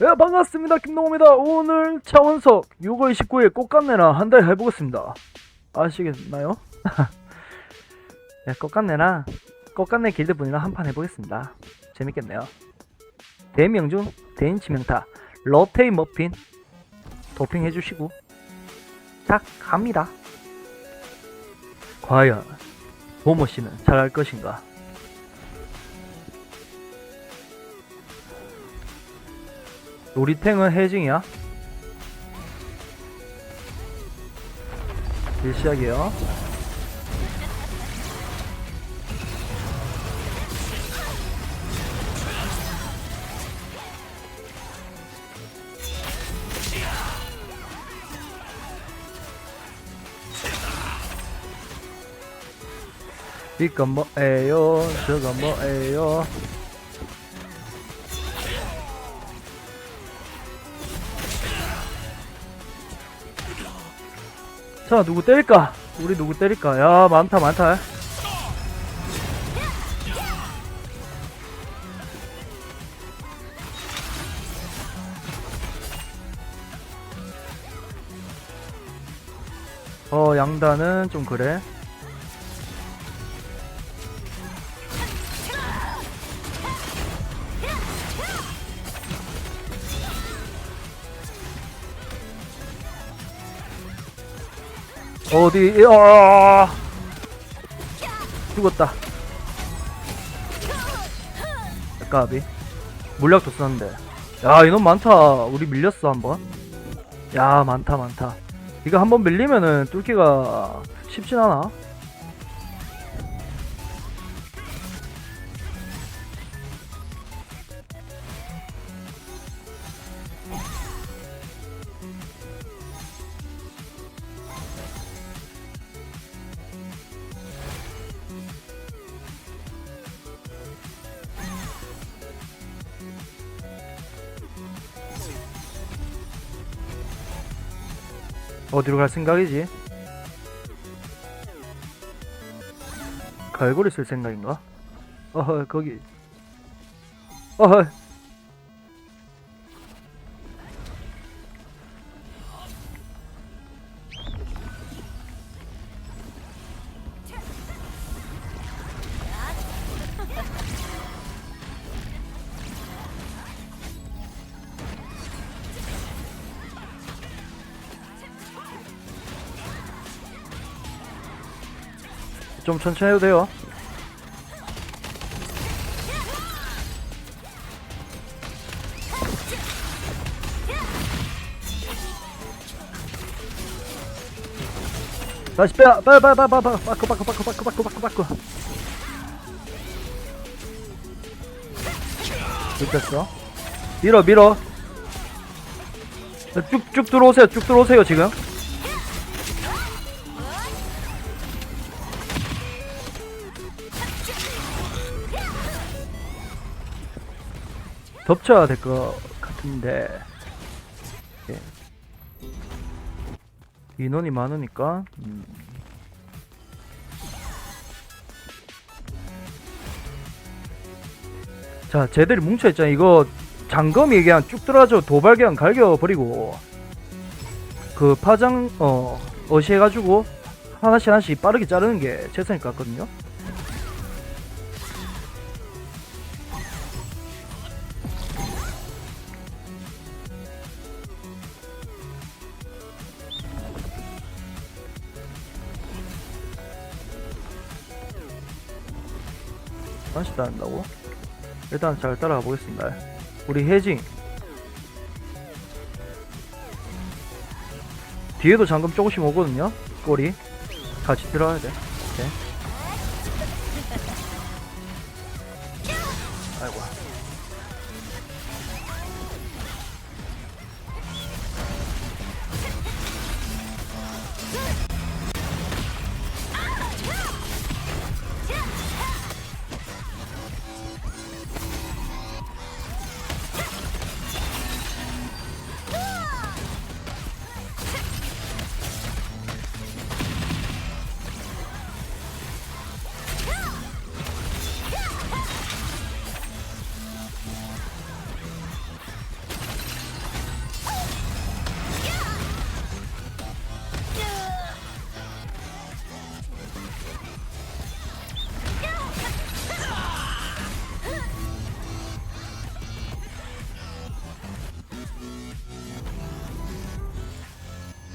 네, 반갑습니다. 김동호입니다. 오늘 차원석 6월 19일 꽃감내나 한 달 해보겠습니다. 아시겠나요? 네, 꽃감내나 꽃감내 길드 분이랑 한 판 해보겠습니다. 재밌겠네요. 대명중, 대인치명타, 러테이 머핀 도핑 해주시고 자, 갑니다. 과연 보모 씨는 잘할 것인가? 우리 탱은 해징이야. 일시작이에요. 이건 뭐예요? 저건 뭐예요? 자 누구 때릴까? 우리 누구 때릴까? 야 많다 많다 어 양단은 좀 그래 어디 어 죽었다. 까비. 물약도 썼는데. 야 이놈 많다. 우리 밀렸어 한번. 야 많다 많다. 이거 한번 밀리면은 뚫기가 쉽진 않아 어디로 갈 생각이지? 갈고리 쓸 생각인가? 어허 거기 어허 좀 천천히 해도 돼요. 다시 빼 빨리 바꿔 바꿔 바꿔 바꿔 바꿔 바꿔 바꿔 됐어? 밀어 밀어. 쭉쭉 들어오세요 쭉 들어오세요 지금 덮쳐야 될 것 같은데 예. 인원이 많으니까 음. 자 쟤들이 뭉쳐있잖아 이거 장검이 그냥 쭉 들어가죠 도발 그냥 갈겨버리고 그 파장 어 어시해가지고 하나씩 하나씩 빠르게 자르는 게 최선일 것 같거든요 하나씩 따른다고? 일단 잘 따라가 보겠습니다. 우리 혜진 뒤에도 잠금 조금씩 오거든요. 꼬리 같이 들어가야 돼. 오케이.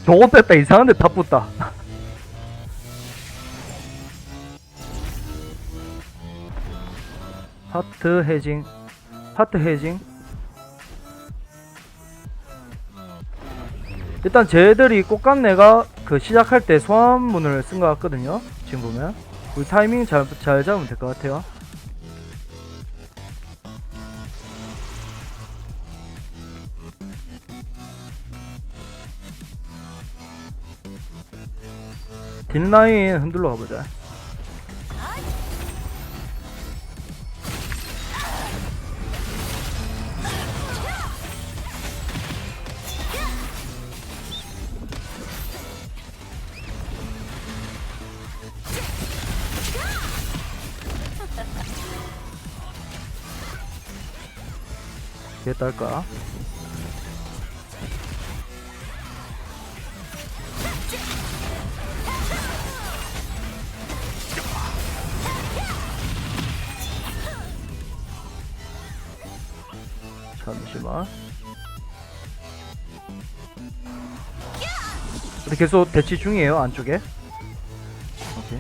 저거 뺐다 이상한데 다 붙다. 하트 해징 하트 해징. 일단 쟤들이 꽃감내가 그 시작할 때 소환문을 쓴 것 같거든요 지금 보면. 우리 타이밍 잘, 잘 잡으면 될 것 같아요 뒷라인 흔들러 가보자 됐다 할까? 근데 계속 대치 중이에요 안쪽에. 오케이.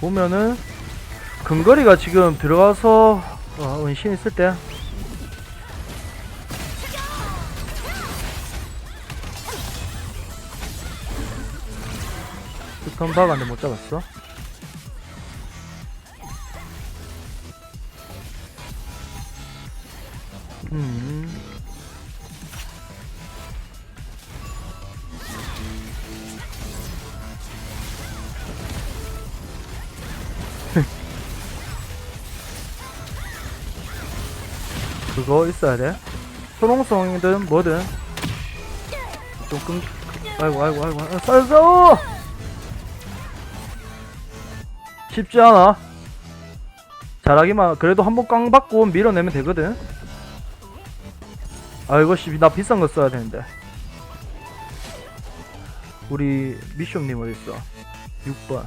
보면은 근거리가 지금 들어가서 어, 은신 있을 때 스턴 박았는데 못 잡았어. 음. 그거 있어야 돼. 소롱송이든 뭐든 좀 끈. 아이고 아이고 아이고 아이고 쌀싸워. 쉽지 않아. 잘하기만 그래도 한 번 깡 받고 밀어내면 되거든. 아이고 씨나 비싼 거 써야 되는데. 우리 미션님 어디 있어? 6번.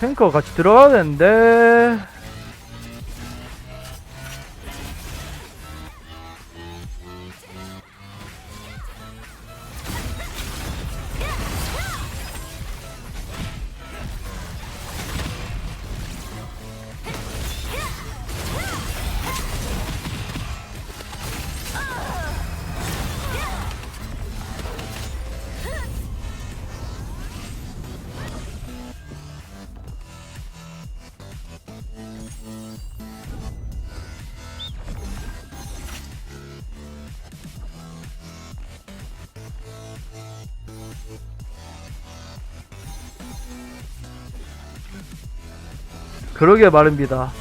탱커 같이 들어가야 되는데 그러게 말입니다.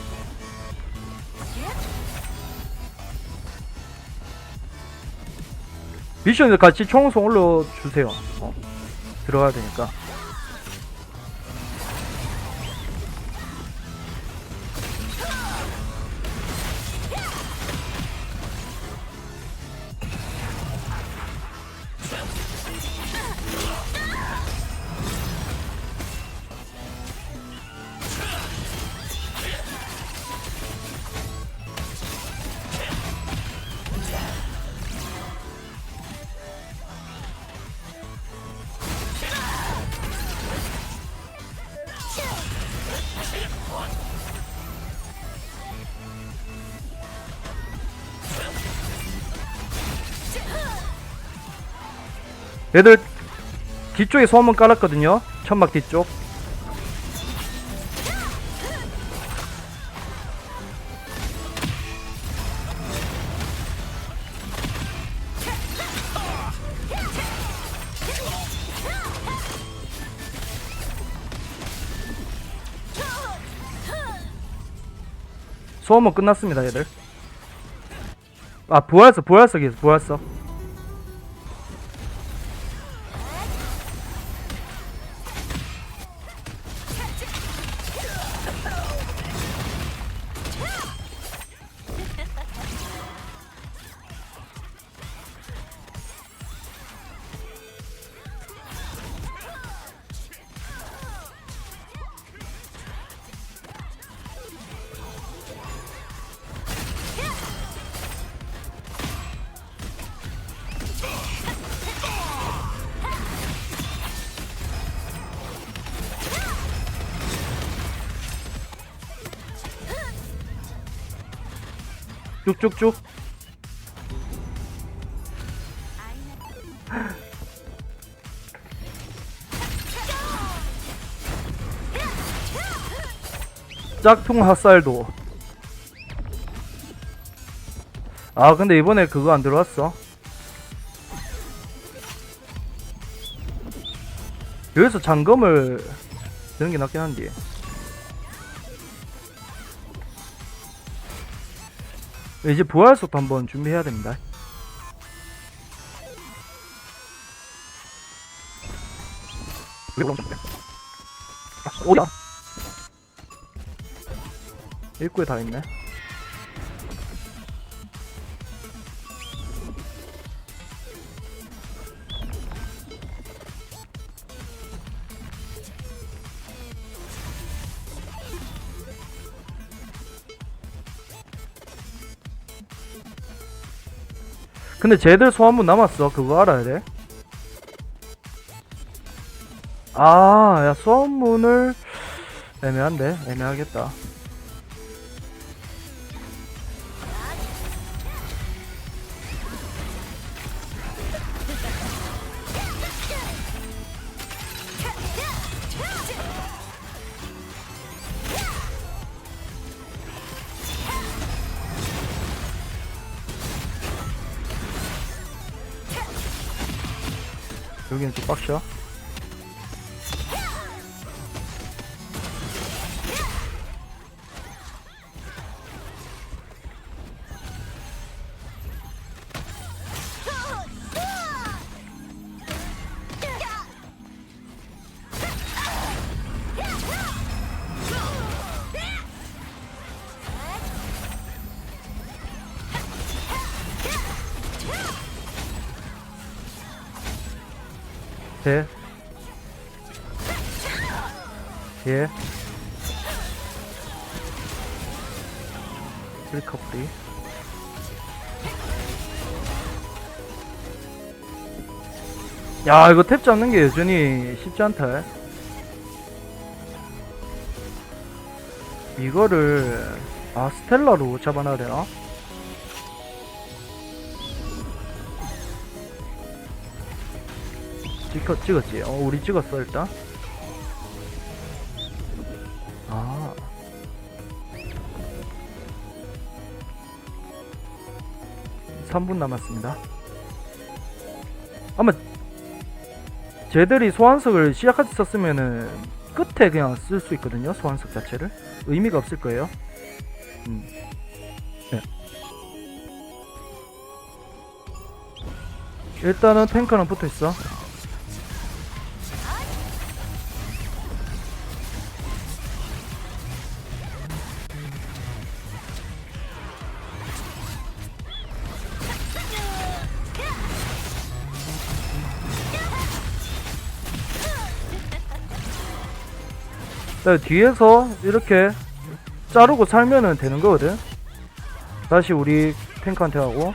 미션을 같이 총송 올려주세요. 어, 들어가야 되니까. 얘들 뒤쪽에 소음은 깔았거든요. 천막 뒤쪽. 소음은 끝났습니다, 얘들. 아, 부활석, 부활석이에요, 부활석. 쭉쭉쭉. 짝퉁 핫살도. 아 근데 이번에 그거 안 들어왔어? 여기서 잠금을 드는 게 낫긴 한데 이제 부활 속도 한번 준비해야 됩니다 어디야? 입구에 다 있네 근데 쟤들 소환문 남았어. 그거 알아야 돼. 아, 야, 소환문을 애매한데? 애매하겠다. 여기는 좀 빡셔. 대. 예. 리커프리. 야, 이거 탭 잡는 게 여전히 쉽지 않다. 이거를, 아, 스텔라로 잡아놔야 되나? 찍었, 찍었지? 어, 우리 찍었어, 일단. 아. 삼분 남았습니다. 아마, 쟤들이 소환석을 시작할 때 썼으면은, 끝에 그냥 쓸 수 있거든요, 소환석 자체를. 의미가 없을 거예요. 음. 네. 일단은 탱커는 붙어 있어. 뒤에서 이렇게 자르고 살면은 되는 거거든. 다시 우리 탱크한테 하고.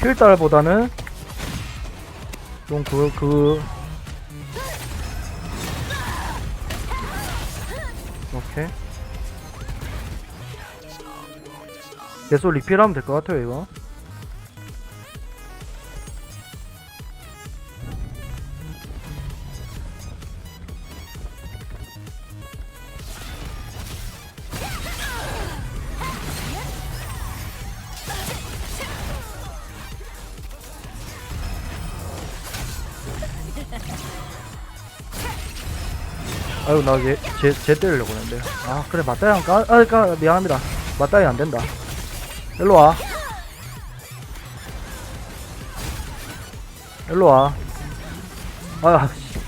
킬달보다는 좀 그, 그, 오케이. 계속 리필하면 될 것 같아요, 이거. 아유 나쟤쟤 때리려고 했는데. 아 그래 맞다이 안 까, 아, 까 미안합니다. 맞다이 안 된다. 일로 와. 일로 와. 아, 씨.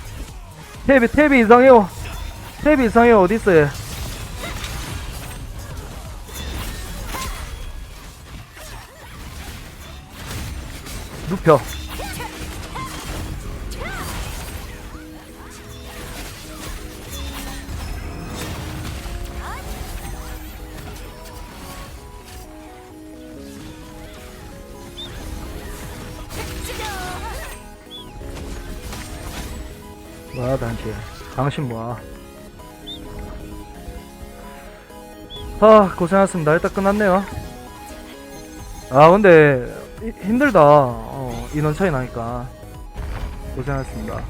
탭이 탭이 이상해요. 탭이 이상해요 어디 있어 얘 눕혀 뭐야 당신 당신 뭐야? 아 고생하셨습니다. 일단 끝났네요. 아 근데 이, 힘들다. 어, 인원 차이 나니까. 고생하셨습니다.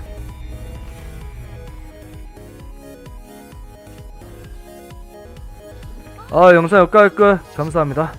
아 영상 여기까지 끝. 감사합니다.